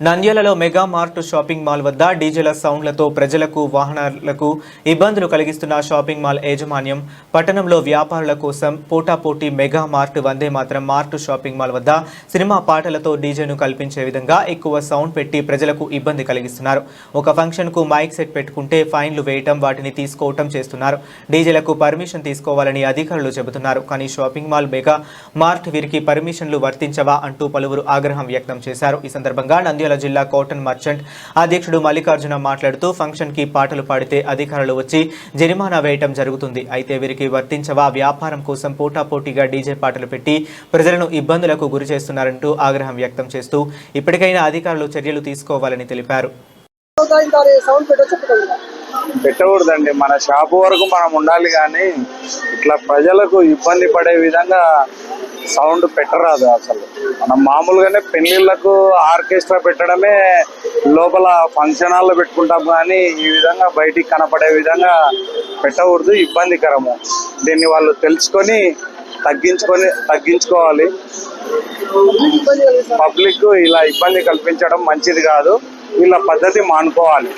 నంద్యాలలో mega mart shopping mall వద్ద డీజేల సౌండ్లతో ప్రజలకు వాహనాలకు ఇబ్బందులు కలిగిస్తున్న షాపింగ్ మాల్ యాజమాన్యం పట్టణంలో వ్యాపారుల కోసం పోటాపోటీ మెగా మార్ట్ వందే మాత్రం మార్ట్ షాపింగ్ మాల్ వద్ద సినిమా పాటలతో డీజేను కల్పించే విధంగా ఎక్కువ సౌండ్ పెట్టి ప్రజలకు ఇబ్బంది కలిగిస్తున్నారు. ఒక ఫంక్షన్కు మైక్ సెట్ పెట్టుకుంటే ఫైన్లు వేయటం వాటిని తీసుకోవటం చేస్తున్నారు. డీజేలకు పర్మిషన్ తీసుకోవాలని అధికారులు చెబుతున్నారు. కానీ షాపింగ్ మాల్ మెగా మార్ట్ వీరికి పర్మిషన్లు వర్తించవా అంటూ పలువురు ఆగ్రహం వ్యక్తం చేశారు. ఈ సందర్భంగా నంద్యాల జిల్లా కాటన్ మర్చెంట్ అధ్యక్షుడు మల్లికార్జున మాట్లాడుతూ ఫంక్షన్కి పాటలు పాడితే అధికారులు వచ్చి జరిమానా వేయటం జరుగుతుంది. అయితే వీరికి వర్తించవా? వ్యాపారం కోసం పోటాపోటీగా డీజే పాటలు పెట్టి ప్రజలను ఇబ్బందులకు గురి చేస్తున్నారంటూ ఆగ్రహం వ్యక్తం చేస్తూ ఇప్పటికైనా అధికారులు చర్యలు తీసుకోవాలని తెలిపారు. పెట్టకూడదండి. మన షాపు వరకు మనం ఉండాలి కానీ ఇట్లా ప్రజలకు ఇబ్బంది పడే విధంగా సౌండ్ పెట్టరాదు అసలు. మనం మామూలుగానే పెళ్ళిళ్ళకు ఆర్కెస్ట్రా పెట్టడమే లోపల ఫంక్షన్ హాల్లో పెట్టుకుంటాం కానీ ఈ విధంగా బయటికి కనపడే విధంగా పెట్టకూడదు ఇబ్బందికరము. దీన్ని వాళ్ళు తెలుసుకొని తగ్గించుకొని తగ్గించుకోవాలి. పబ్లిక్ పబ్లిక్ ఇలా ఇబ్బంది కల్పించడం మంచిది కాదు. వీళ్ళ పద్ధతి మానుకోవాలి.